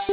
पण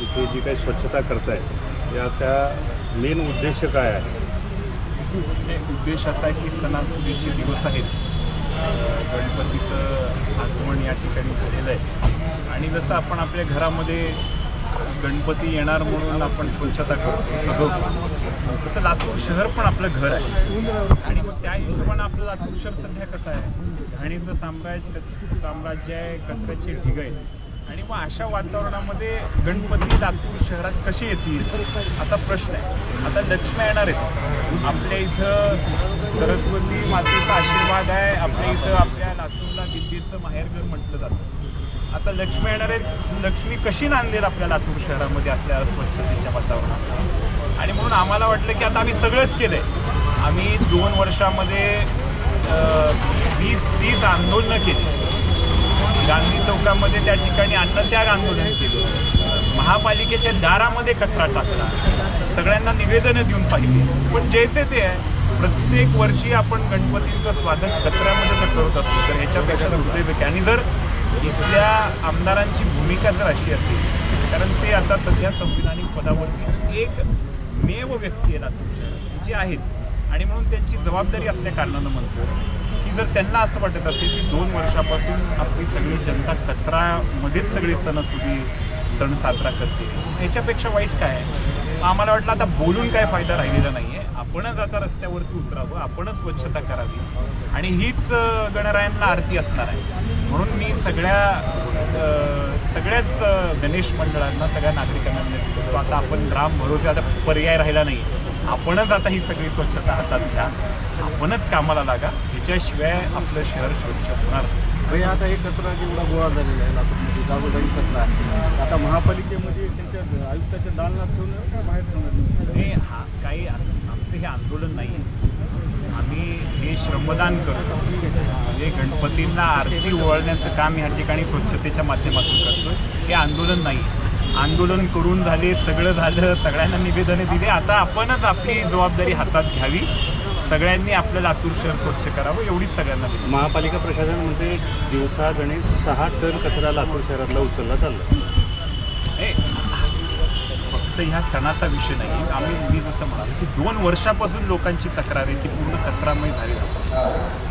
इथे जी काही स्वच्छता करताय याचा मेन उद्देश काय आहे? उद्देश असा आहे की सणासुदीचे दिवस आहेत. गणपतीचं आगमन या ठिकाणी झालेलं आहे. आणि जसं आपण आपल्या घरामध्ये गणपती येणार म्हणून आपण स्वच्छता करतो सजवतो तसं लातूर शहर पण आपलं घर आहे. आणि मग त्या हिशोबानं आपलं लातूर शहर सध्या कसं आहे? घाणीचं साम्राज्य साम्राज्य आहे कचऱ्याचे ढिग आहे. आणि मग अशा वातावरणामध्ये गणपती लातूर शहरात कसे येतील? आता प्रश्न आहे. आता लक्ष्मी येणार आहेत. आपल्या इथं सरस्वती मातेचा आशीर्वाद आहे. आपल्या इथं आपल्या लातूरला विद्येचं माहेरघर म्हटलं जातं. आता लक्ष्मी येणार आहे लक्ष्मी कशी नांदेल आपल्या लातूर शहरामध्ये असल्या अस्वच्छतेच्या वातावरणात? आणि म्हणून आम्हाला वाटलं की आता आम्ही सगळंच केलं आहे आम्ही दोन वर्षामध्ये वीस तीस आंदोलनं केली. गांधी चौकामध्ये त्या ठिकाणी अन्नत्याग आंदोलन केलं. महापालिकेच्या दारामध्ये कचरा टाकला. सगळ्यांना निवेदनं देऊन पाहिली. पण जैसे ते आहे प्रत्येक वर्षी आपण गणपतींचं स्वागत कचऱ्यामध्ये जर करत असतो. तर ह्याच्यापेक्षा हृदय आणि जर इथल्या आमदारांची भूमिका जर अशी असेल कारण ते आता सध्या संविधानिक पदावरती एक मेव व्यक्ती आहे लातूर शहरात जे आहेत. आणि म्हणून त्यांची जबाबदारी असल्या कारणानं म्हणतो की जर त्यांना असं वाटत असेल की दोन वर्षापासून आपली सगळी जनता कचरामध्येच सगळे सणसुदी सण साजरा करते याच्यापेक्षा वाईट काय? आम्हाला वाटलं आता बोलून काय फायदा राहिलेला नाही आहे आपणच आता रस्त्यावरती उतरावं आपणच स्वच्छता करावी. आणि हीच गणरायांना आरती असणार आहे. म्हणून मी सगळ्या सगळ्याच गणेश मंडळांना सगळ्या नागरिकांना करतो. आता आपण राम भरोसे आता पर्याय राहिला नाही. आपणच आता ही सगळी स्वच्छता हातात घ्या. आपणच कामाला लागा. ह्याच्याशिवाय आपलं शहर स्वच्छ होणार नाही. म्हणजे आता हे कचरा जेवढा गोळा झालेला आहे लातूरमध्ये जागोजागी कचरा आहे. आता महापालिकेमध्ये त्यांच्या आयुक्ताच्या दालनात ठेवणं का बाहेर ठेवणं हे हा काही असं- आमचं हे आंदोलन नाही आहे आम्ही हे श्रमदान करतो. म्हणजे गणपतींना आरती ओवाळण्याचं काम या ठिकाणी स्वच्छतेच्या माध्यमातून करतो हे आंदोलन नाही. आंदोलन करून झाले सगळं झालं सगळ्यांना निवेदने दिले. आता आपणच आपली जबाबदारी हातात घ्यावी. सगळ्यांनी आपलं लातूर शहर स्वच्छ करावं एवढीच सगळ्यांना महापालिका प्रशासन दिवसा गणेश सहा टन कचरा लातूर शहरातला उचलला चालला फक्त ह्या सणाचा विषय नाही. आम्ही मी जसं म्हणालो की दोन वर्षापासून लोकांची तक्रार आहे की पूर्ण कचरामय झाली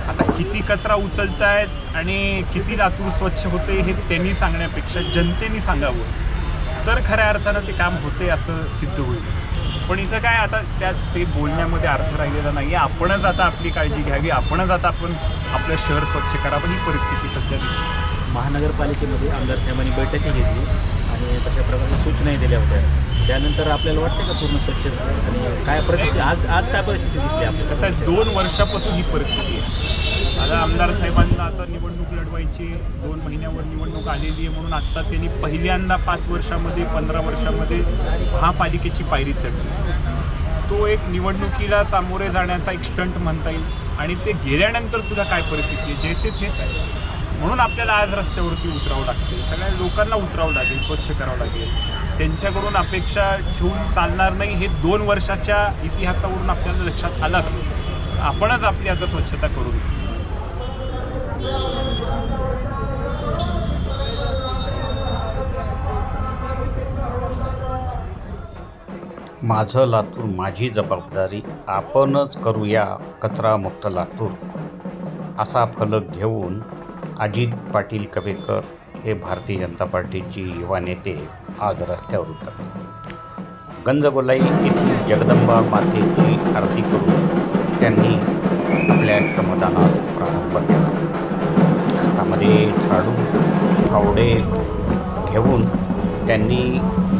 आता किती कचरा उचलतायत आणि किती लातूर स्वच्छ होते हे त्यांनी सांगण्यापेक्षा जनतेने सांगावं. तर खऱ्या अर्थानं ते काम होते असं सिद्ध होईल. पण इथं काय आता त्या ते बोलण्यामध्ये अर्थ राहिलेला नाही आहे आपणच आता आपली काळजी घ्यावी. आपणच आता आपण आपलं शहर स्वच्छ करावं ही परिस्थिती सध्या दिसते. महानगरपालिकेमध्ये आमदार साहेबांनी बैठकही घेतली आणि तशा प्रकारच्या सूचनाही दिल्या होत्या. त्यानंतर आपल्याला वाटतं का पूर्ण स्वच्छ आणि काय परिस्थिती आज आज काय परिस्थिती दिसते कसं आहे दोन वर्षापासून ही परिस्थिती आहे. आता आमदार साहेबांना आता निवडणूक लढवायची दोन महिन्यावर निवडणूक आलेली आहे म्हणून आत्ता त्यांनी पहिल्यांदा पाच वर्षामध्ये पंधरा वर्षामध्ये महापालिकेची पायरी चढली. तो एक निवडणुकीला सामोरे जाण्याचा एक स्टंट म्हणता येईल. आणि ते गेल्यानंतर सुद्धा काय परिस्थिती आहे? जैसे तेच आहे म्हणून आपल्याला आज रस्त्यावरती उतरावं लागते सगळ्या लोकांना उतरावं लागेल स्वच्छ करावं लागेल. त्यांच्याकडून अपेक्षा ठेवून चालणार नाही हे दोन वर्षाच्या इतिहासावरून आपल्याला लक्षात आलं असेल. आपणच आपली आता स्वच्छता करून. माझं लातूर माझी जबाबदारी आपणच करूया कचरामुक्त लातूर असा फलक घेऊन अजित पाटील कवेकर हे भारतीय जनता पार्टीची युवा नेते आज रस्त्यावर उतरले. गंजगोलाई येथील जगदंबा मातेची आरती करून त्यांनी आपल्या श्रमदानास प्रारंभ केला. हातामध्ये झाडू फावडे घेऊन त्यांनी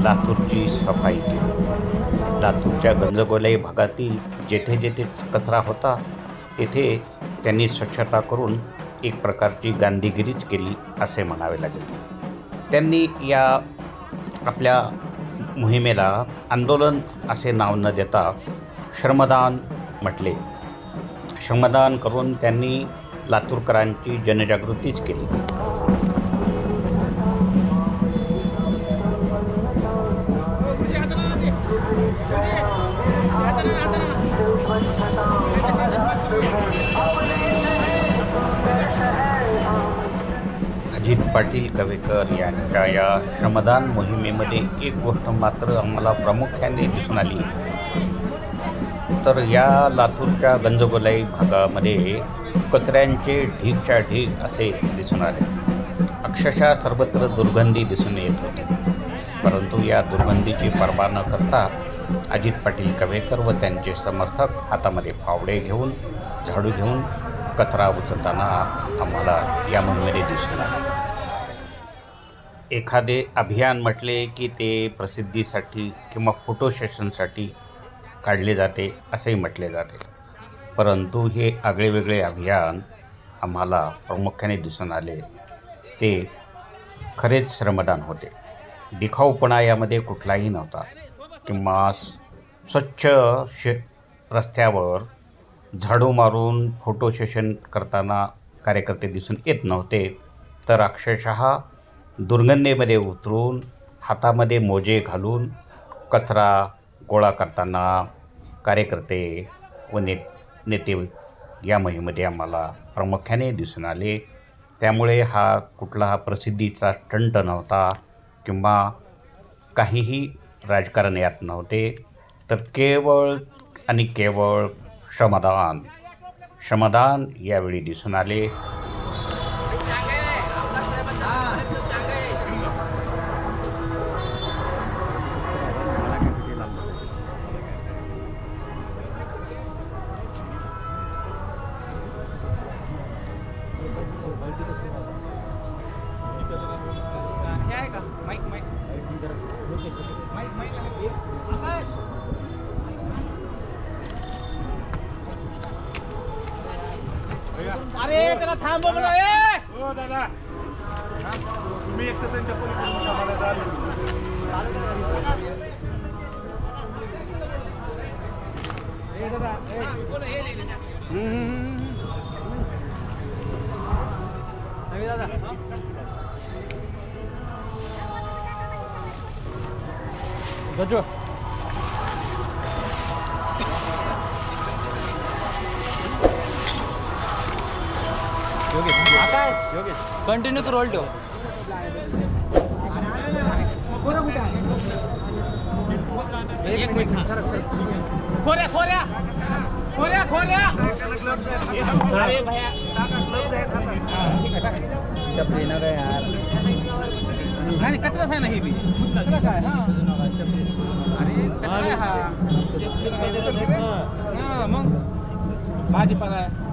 लातूरची सफाई केली. लातूरच्या गंजगोलाई भागातील जेथे जेथे कचरा होता तेथे त्यांनी स्वच्छता करून एक प्रकारची गांधीगिरीच केली असे म्हणावे लागेल. त्यांनी या आपल्या मोहिमेला आंदोलन असे नाव न देता श्रमदान म्हटले. श्रमदान करून त्यांनी लातूरकरांची जनजागृतीच केली. पाटील कवेकर यांच्या या श्रमदान मोहिमेमध्ये एक गोष्ट मात्र आम्हाला प्रामुख्याने दिसून आली. तर या लातूरच्या गंजगोलाई भागामध्ये कचऱ्यांचे ढीगच्या ढीग असे दिसून आले. अक्षरशः सर्वत्र दुर्गंधी दिसून येत होती. परंतु या दुर्गंधीची पर्वा न करता अजित पाटील कवेकर व त्यांचे समर्थक हातामध्ये फावडे घेऊन झाडू घेऊन कचरा उचलताना आम्हाला या मोहिमेने दिसून आला. एखादे अभियान म्हटले की ते प्रसिद्धीसाठी किंवा फोटो सेशनसाठी काढले जाते असेही म्हटले जाते. परंतु हे आगळेवेगळे अभियान आम्हाला प्रामुख्याने दिसून आले. ते खरेच श्रमदान होते. दिखाऊपणा यामध्ये कुठलाही नव्हता. किंवा स्वच्छ शे रस्त्यावर झाडू मारून फोटो सेशन करताना कार्यकर्ते दिसून येत नव्हते तर अक्षरशः दुर्गंधेमध्ये उतरून हातामध्ये मोजे घालून कचरा गोळा करताना कार्यकर्ते व ने नेते या मोहिमेमध्ये आम्हाला प्रामुख्याने दिसून आले. त्यामुळे हा कुठला प्रसिद्धीचा स्टंट नव्हता किंवा काहीही राजकारण यात नव्हते तर केवळ आणि केवळ श्रमदान. श्रमदान यावेळी दिसून आले. अरे त्याला थांबव हो दादा. तुम्ही एक तर त्यांच्या पलीकडे मला चालू गजो. कंटिन्यू रोल ठेव एक मिनिट खोऱ्या खोऱ्या खोऱ्या खोऱ्या अरे भैया। चपली ना काय यार नाही कचराच आहे ना ही बी कचरा काय हा। अरे कचरा आहे हा। हा मग। भाजीपाला आहे टाका,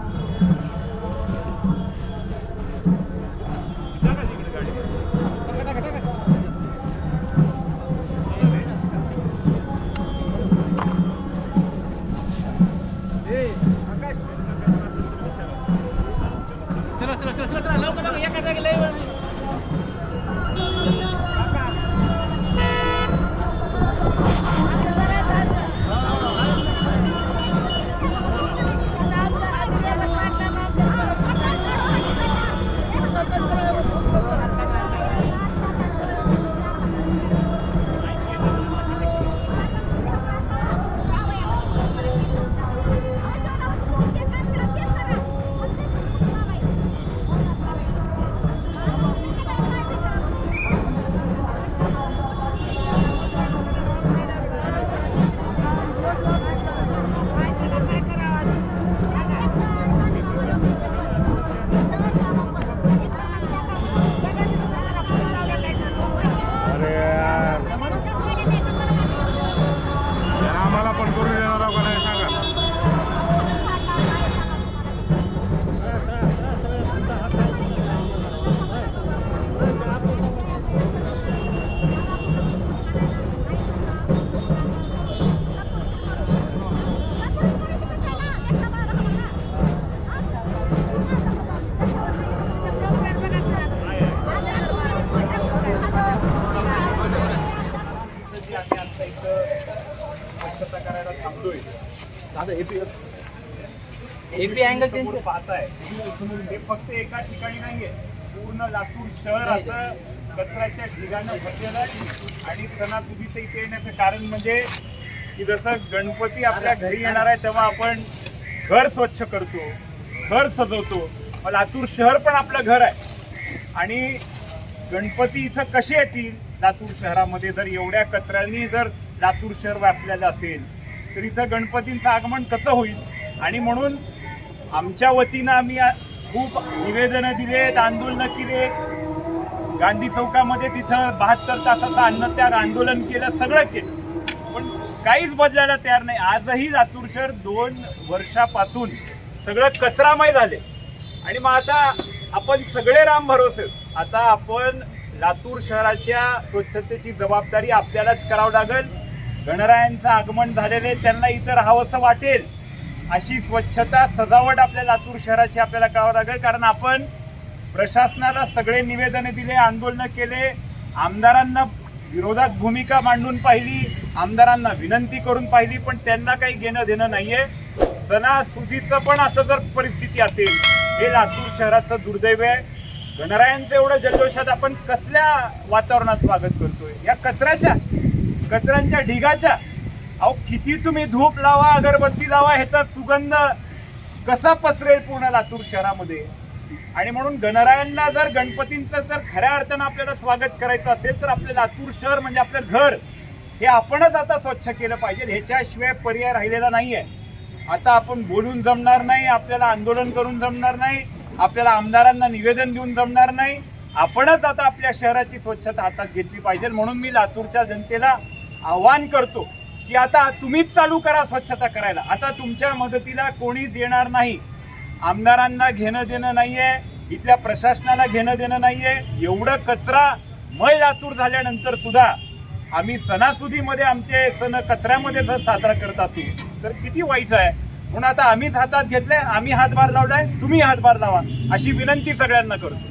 करायला थांबलोय. एपी अँगल चेंज समोर पाहताय. हे फक्त एका ठिकाणी नाहीये. पूर्ण लातूर शहर असं कचऱ्याच्या ढिगानं भरलेलं आहे. आणि सणासुदीचं इथे येण्याचं कारण म्हणजे की जसं गणपती आपल्या घरी येणार आहे तेव्हा आपण घर स्वच्छ करतो घर सजवतो. लातूर शहर पण आपलं घर आहे. आणि गणपती इथं कसे येतील? लातूर शहरामध्ये जर एवढ्या कचऱ्यांनी जर लातूर शहर व्यापलेलं असेल तर इथं गणपतींचं आगमन कसं होईल? आणि म्हणून आमच्या वतीनं आम्ही खूप निवेदनं दिलेत आंदोलनं केले गांधी चौकामध्ये तिथं बहात्तर तासाचं अन्नत्याग आंदोलन केलं सगळं केलं. पण काहीच बदलायला तयार नाही. आजही लातूर शहर दोन वर्षापासून सगळं कचरामय झाले आणि मग आता आपण सगळे राम भरोसे. आता आपण लातूर शहराच्या स्वच्छतेची जबाबदारी आपल्यालाच करावं लागेल. गणरायांचं आगमन झालेलं आहे त्यांना इथं राहावंसं वाटेल. अशी स्वच्छता सजावट आपल्या लातूर शहराची आपल्याला करावं लागेल. कारण आपण प्रशासनाला सगळे निवेदने दिले आंदोलनं केले. आमदारांना विरोधात भूमिका मांडून पाहिली. आमदारांना विनंती करून पाहिली पण त्यांना काही घेणं देणं नाहीये. सणासुदीचं पण असं जर परिस्थिती असेल हे लातूर शहराचं दुर्दैव आहे. गणरायांचं एवढं जल्लोषात आपण कसल्या वातावरणात स्वागत करतोय? या कचऱ्याच्या कचऱ्यांच्या ढिगाच्या अहो किती तुम्ही धूप लावा अगरबत्ती लावा ह्याचा सुगंध कसा पसरेल पूर्ण लातूर शहरामध्ये? आणि म्हणून गणरायांना जर गणपतींचं जर खऱ्या अर्थानं आपल्याला स्वागत करायचं असेल तर आपलं लातूर शहर म्हणजे आपलं घर हे आपणच आता स्वच्छ केलं पाहिजे. ह्याच्याशिवाय पर्याय राहिलेला नाही आहे आता आपण बोलून जमणार नाही आपल्याला आंदोलन करून जमणार नाही आपल्याला आमदारांना निवेदन देऊन जमणार नाही. आपणच आता आपल्या शहराची स्वच्छता हातात घेतली पाहिजे. म्हणून मी लातूरच्या जनतेला आव्हान करतो की आता तुम्हीच चालू करा स्वच्छता करायला. आता तुमच्या मदतीला कोणीच येणार नाही. आमदारांना घेणं देणं नाही आहे इथल्या प्रशासनाला घेणं देणं नाही आहे एवढं कचरा मय लातूर झाल्यानंतर सुद्धा आम्ही सणासुदीमध्ये आमचे सण कचऱ्यामध्ये जर साजरा करत असू. तर किती वाईट आहे. म्हणून आता आम्हीच हातात घेतलंय आम्ही हातभार लावलाय तुम्ही हातभार लावा. अशी विनंती सगळ्यांना करतो.